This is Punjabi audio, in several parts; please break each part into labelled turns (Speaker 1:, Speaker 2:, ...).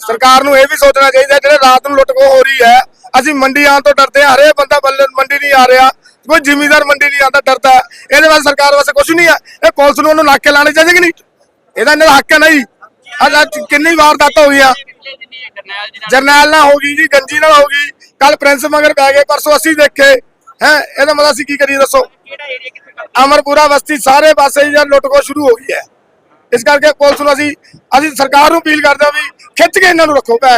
Speaker 1: ਸਰਕਾਰ ਨੂੰ ਇਹ ਵੀ ਸੋਚਣਾ ਚਾਹੀਦਾ ਜਿਹੜੇ ਰਾਤ ਨੂੰ ਲੁੱਟਖੋ ਹੋ ਰਹੀ ਹੈ, ਅਸੀਂ ਮੰਡੀ ਆਉਣ ਤੋਂ ਡਰਦੇ ਹਾਂ ਹਰੇ ਬੰਦਾ ਮੰਡੀ ਨਹੀਂ ਆ ਰਿਹਾ, ਕੋਈ ਜ਼ਿਮੀਦਾਰ ਮੰਡੀ ਨਹੀਂ ਆਉਂਦਾ, ਡਰਦਾ ਇਹਦੇ ਵਾਸਤੇ ਸਰਕਾਰ ਵਾਸਤੇ ਕੁਝ ਨਹੀਂ ਹੈ। ਇਹ ਪੁਲਿਸ ਨੂੰ ਉਹਨੂੰ ਨਾਕੇ ਲਾਣੇ ਚਾਹੀਦੇ ਕਿ ਨਹੀਂ? ਇਹਦਾ ਇਹਨਾਂ ਦਾ ਹੱਕ ਹੈ ਨਹੀਂ ਅੱਜ ਅੱਜ ਕਿੰਨੀ ਵਾਰਦਾਤਾਂ ਹੋਈਆਂ ਜਰਨੈਲ ਨਾਲ ਹੋ ਗਈ ਜੀ, ਗੰਜੀ ਨਾਲ ਹੋ ਗਈ। ਕੱਲ ਪ੍ਰਿੰਸ ਮਗਰ ਪੈ ਗਏ, ਪਰਸੋਂ ਅਸੀਂ ਦੇਖੇ। ਹੈ, ਇਹਦਾ ਮਤਲਬ ਅਸੀਂ ਕੀ ਕਰੀਏ ਦੱਸੋ? ਅਮਰਪੁਰਾ ਬਸਤੀ ਸਾਰੇ ਪਾਸੇ ਹੀ ਜਦ ਸ਼ੁਰੂ ਹੋ ਗਈ ਹੈ। ਇਸ ਕਰਕੇ ਪੁਲਿਸ ਨੂੰ ਅਸੀਂ ਅਸੀਂ ਸਰਕਾਰ ਨੂੰ ਅਪੀਲ ਕਰਦੇ ਹਾਂ ਵੀ ਖਿੱਚ ਕੇ ਇਹਨਾਂ ਨੂੰ ਰੱਖੋ ਪੈ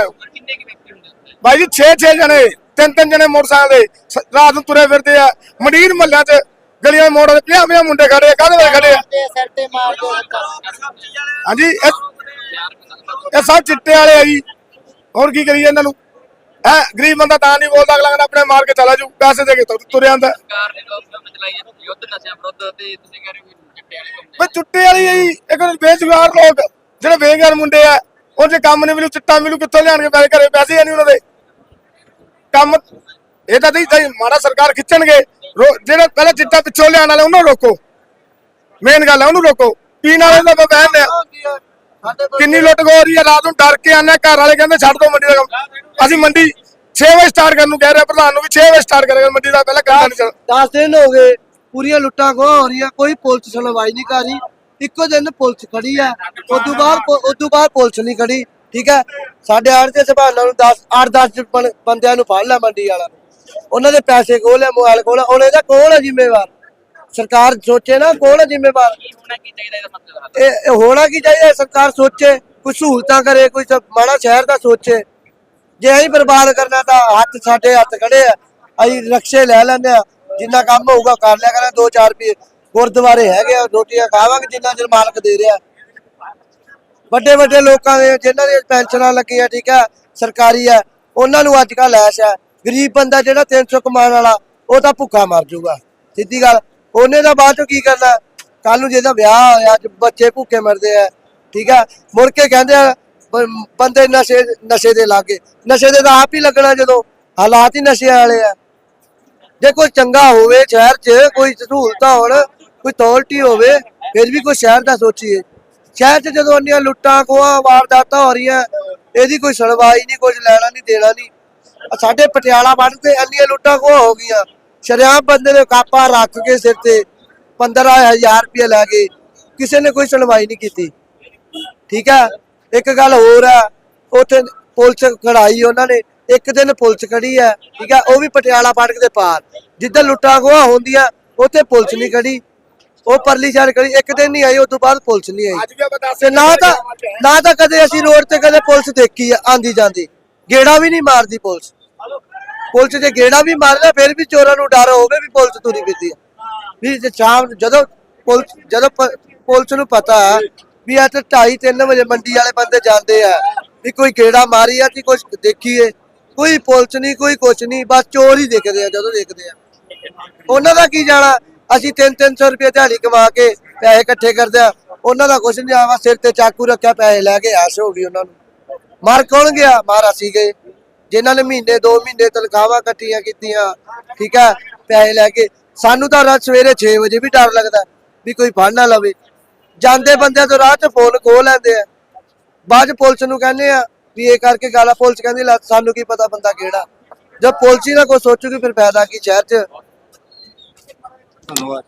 Speaker 1: ਬਾਈ ਜੀ 6-6 ਜਣੇ ਤਿੰਨ ਤਿੰਨ ਜਣੇ ਮੋਟਰਸਾਈਕਲ ਦੇ ਰਾਤ ਨੂੰ ਤੁਰੇ ਫਿਰਦੇ ਆ। ਮੰਡੀਰ ਮੱਲਿਆਂ 'ਚ ਗਲੀਆਂ ਮੋੜ ਤੇ 50 ਮੁੰਡੇ ਖੜੇ ਆ ਕਾਹਦੇ ਵੇ ਖੜੇ ਆ? ਹਾਂਜੀ ਇਹ ਇਹ ਸਭ ਚਿੱਟੇ ਵਾਲੇ ਆ ਜੀ। ਹੋਰ ਕੀ ਕਰੀਏ ਇਹਨਾਂ ਨੂੰ? ਹੈ ਗਰੀਬ ਬੰਦਾ ਤਾਂ ਨਹੀਂ ਬੋਲਦਾ ਅਗਲਾ ਕਹਿੰਦਾ ਆਪਣੇ ਮਾਰ ਕੇ ਚਲਾ ਜੂ ਪੈਸੇ ਦੇ ਕੇ ਤੁਰ- ਤੁਰਿਆ ਆਂਦਾ
Speaker 2: ਸਰਕਾਰ ਨੇ ਲੋਕ ਕੰਮ ਚਲਾਈ ਹੈ ਯੁੱਧ ਨਸ਼ਿਆਂ ਵਿਰੁੱਧ ਤੇ ਤੁਸੀਂ ਕਹਿ ਰਹੇ ਹੋ ਕਿ ਚੁੱਟੇ ਵਾਲੀ
Speaker 1: ਜੀ, ਇੱਕ ਬੇਜੁਗਾਰ ਲੋਕ, ਜਿਹੜੇ ਬੇਗਾਰ ਮੁੰਡੇ ਆ ਉਹ ਜੇ ਕੰਮ ਨਹੀਂ ਮਿਲੂ, ਚਿੱਟਾ ਮਿਲੂ, ਕਿੱਥੋਂ ਲਿਆਣ ਕੇ ਪੈਸੇ ਘਰੇ ਪੈਸੇ ਨਹੀਂ ਉਹਨਾਂ ਦੇ। ਕੰਮ, ਇਹ ਤਾਂ ਨਹੀਂ ਮਾੜਾ ਸਰਕਾਰ ਖਿੱਚਣਗੇ। ਰੋ- ਪਹਿਲਾਂ ਚਿੱਟਾ ਪਿੱਛੋਂ ਲਿਆਣ ਵਾਲੇ, ਉਹਨਾਂ ਨੂੰ ਰੋਕੋ। ਮੇਨ ਗੱਲ ਹੈ ਉਹਨੂੰ ਰੋਕੋ। ਪੀਣ ਵਾਲੇ ਦਾ ਬਹਿਨ ਆ ਕਿੰਨੀ ਲੁੱਟ ਖੋ ਹੋ ਰਹੀ ਹੈ, ਰਾਤ ਨੂੰ ਡਰ ਕੇ ਆਨੇ ਘਰ ਵਾਲੇ ਕਹਿੰਦੇ, ਛੱਡ ਦੋ ਮੰਡੀ ਦਾ ਕੰਮ। ਅਸੀਂ ਮੰਡੀ 6 ਵਜੇ ਸਟਾਰਟ ਕਰਨ ਨੂੰ ਕਹਿ ਰਹੇ ਪ੍ਰਧਾਨ ਨੂੰ ਵੀ 6 ਵਜੇ ਸਟਾਰਟ ਕਰੇਗਾ, ਮੰਡੀ ਦਾ ਪਹਿਲਾਂ ਕੰਮ ਨਹੀਂ ਚੱਲ
Speaker 3: 10 ਦਿਨ ਹੋ ਗਏ। ਪੂਰੀਆਂ ਲੁੱਟਾਂ ਖੋਹ ਹੋ ਰਹੀਆਂ, ਕੋਈ ਪੁਲਿਸ ਸੁਣਵਾਈ ਨਹੀਂ ਕਰ ਰਹੀ। ਇੱਕੋ ਦਿਨ ਪੁਲਿਸ ਖੜੀ ਆ। ਉਦੋਂ ਬਾਅਦ ਉਦੋਂ ਬਾਅਦ ਪੁਲਿਸ ਨਹੀਂ ਖੜੀ, ਠੀਕ ਹੈ? ਸਾਡੇ ਆੜ ਦੇ ਸੰਭਾਲਣ ਨੂੰ 10 8 10 ਬੰਦਿਆਂ ਨੂੰ ਫੜ ਲਿਆ ਮੰਡੀ ਵਾਲਾ। ਉਹਨਾਂ ਦੇ ਪੈਸੇ ਖੋਹ ਲਿਆ ਮੋਬਾਈਲ ਖੋਹ ਹੁਣ ਇਹਦਾ ਕੌਣ ਹੈ ਜ਼ਿੰਮੇਵਾਰ? ਸਰਕਾਰ ਸੋਚੇ ਨਾ, ਕੌਣ ਹੈ ਜ਼ਿੰਮੇਵਾਰ?
Speaker 2: ਹੋਣਾ
Speaker 3: ਇਹ ਹੋਣਾ ਕੀ ਚਾਹੀਦਾ, ਸਰਕਾਰ ਸੋਚੇ, ਕੋਈ ਸਹੂਲਤਾਂ ਕਰੇ, ਕੋਈ ਮਾੜਾ ਸ਼ਹਿਰ ਦਾ ਸੋਚੇ। ਜੇ ਅਸੀਂ ਬਰਬਾਦ ਕਰਨਾ ਤਾਂ ਹੱਥ ਸਾਡੇ ਹੱਥ ਖੜੇ ਆ, ਅਸੀਂ ਰਕਸ਼ੇ ਲੈ ਲੈਂਦੇ ਆ। ਜਿੰਨਾ ਕੰਮ ਹੋਊਗਾ ਕਰ ਲਿਆ ਕਰਾਂ 2-4 ਰੁਪਏ ਗੁਰਦੁਆਰੇ ਹੈਗੇ ਆ, ਰੋਟੀਆਂ ਖਾਵਾਂਗੇ ਜਿੰਨਾ ਚਿਰ ਮਾਲਕ ਦੇ ਰਿਹਾ। ਵੱਡੇ ਵੱਡੇ ਲੋਕਾਂ ਦੇ, ਜਿਨ੍ਹਾਂ ਦੀਆਂ ਪੈਨਸ਼ਨਾਂ ਲੱਗੀਆਂ, ਠੀਕ ਹੈ ਸਰਕਾਰੀ ਆ, ਉਹਨਾਂ ਨੂੰ ਅੱਜ ਕੱਲ੍ਹ ਐਸ਼ ਹੈ ਗਰੀਬ ਬੰਦਾ ਜਿਹੜਾ 300 ਕਮਾਉਣ ਵਾਲਾ, ਉਹ ਤਾਂ ਭੁੱਖਾ ਮਰ ਜਾਊਗਾ। ਸਿੱਧੀ ਗੱਲ, ਉਹਨੇ ਦਾ ਬਾਅਦ ਚੋਂ ਕੀ ਕਰਨਾ? ਕੱਲ ਨੂੰ ਜਿਹਦਾ ਵਿਆਹ ਹੋਇਆ, ਅੱਜ ਬੱਚੇ ਭੁੱਖੇ ਮਰਦੇ ਆ, ਠੀਕ ਹੈ ਮੁੜ ਕੇ ਕਹਿੰਦੇ ਆ ਬੰਦੇ ਨਸ਼ੇ ਨਸ਼ੇ ਦੇ ਲਾਗੇ। ਨਸ਼ੇ ਦੇ ਤਾਂ ਆਪ ਹੀ ਲੱਗਣਾ ਜਦੋਂ, ਹਾਲਾਤ ਹੀ ਨਸ਼ੇ ਵਾਲੇ ਆ। ਜੇ ਕੋਈ ਚੰਗਾ ਹੋਵੇ ਸ਼ਹਿਰ 'ਚ, ਕੋਈ ਸਹੂਲਤਾਂ ਹੋਣ, ਕੋਈ ਅਥਾਰਟੀ ਹੋਵੇ, ਫਿਰ ਵੀ ਕੋਈ ਸ਼ਹਿਰ ਦਾ ਸੋਚੀਏ। ਸ਼ਹਿਰ 'ਚ ਜਦੋਂ ਇੰਨੀਆਂ ਲੁੱਟਾਂ, ਖੋਹਾਂ, ਵਾਰਦਾਤਾਂ ਹੋ ਰਹੀਆਂ, ਇਹਦੀ ਕੋਈ ਸੁਣਵਾਈ ਨਹੀਂ ਕੁਝ ਲੈਣਾ ਨਹੀਂ, ਦੇਣਾ ਨਹੀਂ। ਸਾਡੇ ਪਟਿਆਲਾ ਵੱਲ ਤੇ ਇੰਨੀਆਂ ਲੁੱਟਾਂ, ਖੋਹਾਂ ਹੋ ਗਈਆਂ। ਸ਼ਰਿਆਮ ਬੰਦੇ ਨੇ ਕਾਪਾ ਰੱਖ ਕੇ ਸਿਰ ਤੇ 15000 ਰੁਪਏ ਲੈ ਕੇ ਕਿਸੇ ਨੇ ਕੋਈ ਸੁਣਵਾਈ ਨਹੀਂ ਕੀਤੀ। ਠੀਕ ਹੈ? ਇੱਕ ਗੱਲ ਹੋਰ ਆ ਉੱਥੇ ਪੁਲਿਸ ਖੜਾਈ ਉਹਨਾਂ ਨੇ। ਇੱਕ ਦਿਨ ਪੁਲਿਸ ਖੜੀ ਹੈ ਠੀਕ ਹੈ ਉਹ ਵੀ ਪਟਿਆਲਾ ਫਾਟਕ ਦੇ ਪਾਰ। ਜਿੱਦਾਂ ਲੁੱਟਾਂ ਖੋਹਾਂ ਹੁੰਦੀਆਂ ਉੱਥੇ ਪੁਲਿਸ ਨਹੀਂ ਖੜੀ। ਉਹ ਪਰਲੀ ਸਾਈਡ ਖੜੀ ਇੱਕ ਦਿਨ ਨਹੀਂ ਆਈ ਉਸ ਤੋਂ ਬਾਅਦ ਪੁਲਿਸ ਨਹੀਂ ਆਈ।
Speaker 1: ਅੱਜ
Speaker 3: ਤੇ ਨਾ ਤਾਂ ਨਾ ਤਾਂ ਕਦੇ ਅਸੀਂ ਰੋਡ ਤੇ ਕਦੇ ਪੁਲਿਸ ਦੇਖੀ ਆ ਆਂਦੀ ਜਾਂਦੀ। ਗੇੜਾ ਵੀ ਨਹੀਂ ਮਾਰਦੀ ਪੁਲਿਸ। ਪੁਲਿਸ ਜੇ ਗੇੜਾ ਵੀ ਮਾਰਦਾ ਫਿਰ ਵੀ ਚੋਰਾਂ ਨੂੰ ਡਰ ਹੋਵੇ ਵੀ ਪੁਲਿਸ ਤੁਰੀ ਫਿਰਦੀ ਆ। ਵੀ ਜੇ ਸ਼ਾਮ ਜਦੋਂ ਪੁਲਿਸ ਜਦੋਂ ਪੁਲਿਸ ਨੂੰ ਪਤਾ ਵੀ ਆ ਤੇ 2:30 3 ਵਜੇ ਮੰਡੀ ਵਾਲੇ ਬੰਦੇ ਜਾਂਦੇ ਆ ਵੀ ਕੋਈ ਗੇੜਾ ਮਾਰੀ ਆ ਕਿ ਕੁਝ ਦੇਖੀਏ। ਕੋਈ ਪੁਲਿਸ ਨਹੀਂ, ਕੋਈ ਕੁਛ ਨਹੀਂ, ਬਸ ਚੋਰ ਹੀ ਦੇਖਦੇ ਆ ਜਦੋਂ ਦੇਖਦੇ ਆ। ਉਹਨਾਂ ਦਾ ਕੀ ਜਾਣਾ? ਅਸੀਂ 3-300 ਰੁਪਏ ਦਿਹਾੜੀ ਕਮਾ ਕੇ ਪੈਸੇ ਇਕੱਠੇ ਕਰਦੇ ਆ। ਉਹਨਾਂ ਦਾ ਕੁਛ ਨਹੀਂ ਆਵਾ ਸਿਰ ਤੇ ਚਾਕੂ ਰੱਖਿਆ, ਪੈਸੇ ਲੈ ਕੇ ਆਸ ਹੋ ਗਈ ਉਹਨਾਂ ਨੂੰ। ਮਾਰ ਕੌਣ ਗਿਆ? ਮਾਰ ਅਸੀਂ ਗਏ। ਜਿਨ੍ਹਾਂ ਨੇ ਮਹੀਨੇ 2 ਮਹੀਨੇ ਤਨਖਾਹਾਂ ਇਕੱਠੀਆਂ ਕੀਤੀਆਂ, ਠੀਕ ਹੈ ਪੈਸੇ ਲੈ ਕੇ। ਸਾਨੂੰ ਤਾਂ ਰਾਤ ਸਵੇਰੇ 6 ਵਜੇ ਵੀ ਡਰ ਲੱਗਦਾ ਵੀ ਕੋਈ ਫੜ ਨਾ ਲਵੇ। ਜਾਂਦੇ ਬੰਦਿਆਂ ਤੋਂ ਰਾਹ 'ਚ ਫੋਨ ਖੋਹ ਲੈਂਦੇ ਆ। ਬਾਅਦ 'ਚ ਪੁਲਿਸ ਨੂੰ ਕਹਿੰਦੇ ਆ ਵੀ ਇਹ ਕਰਕੇ ਗੱਲ ਆ ਪੁਲਿਸ ਕਹਿੰਦੀ ਲੈ ਸਾਨੂੰ ਕੀ ਪਤਾ ਬੰਦਾ ਕਿਹੜਾ। ਜਦ ਪੁਲਿਸ ਹੀ ਨਾ ਕੋਈ ਸੋਚੂਗੀ, ਫਿਰ ਫਾਇਦਾ ਕੀ ਸ਼ਹਿਰ 'ਚ।
Speaker 4: ਧੰਨਵਾਦ।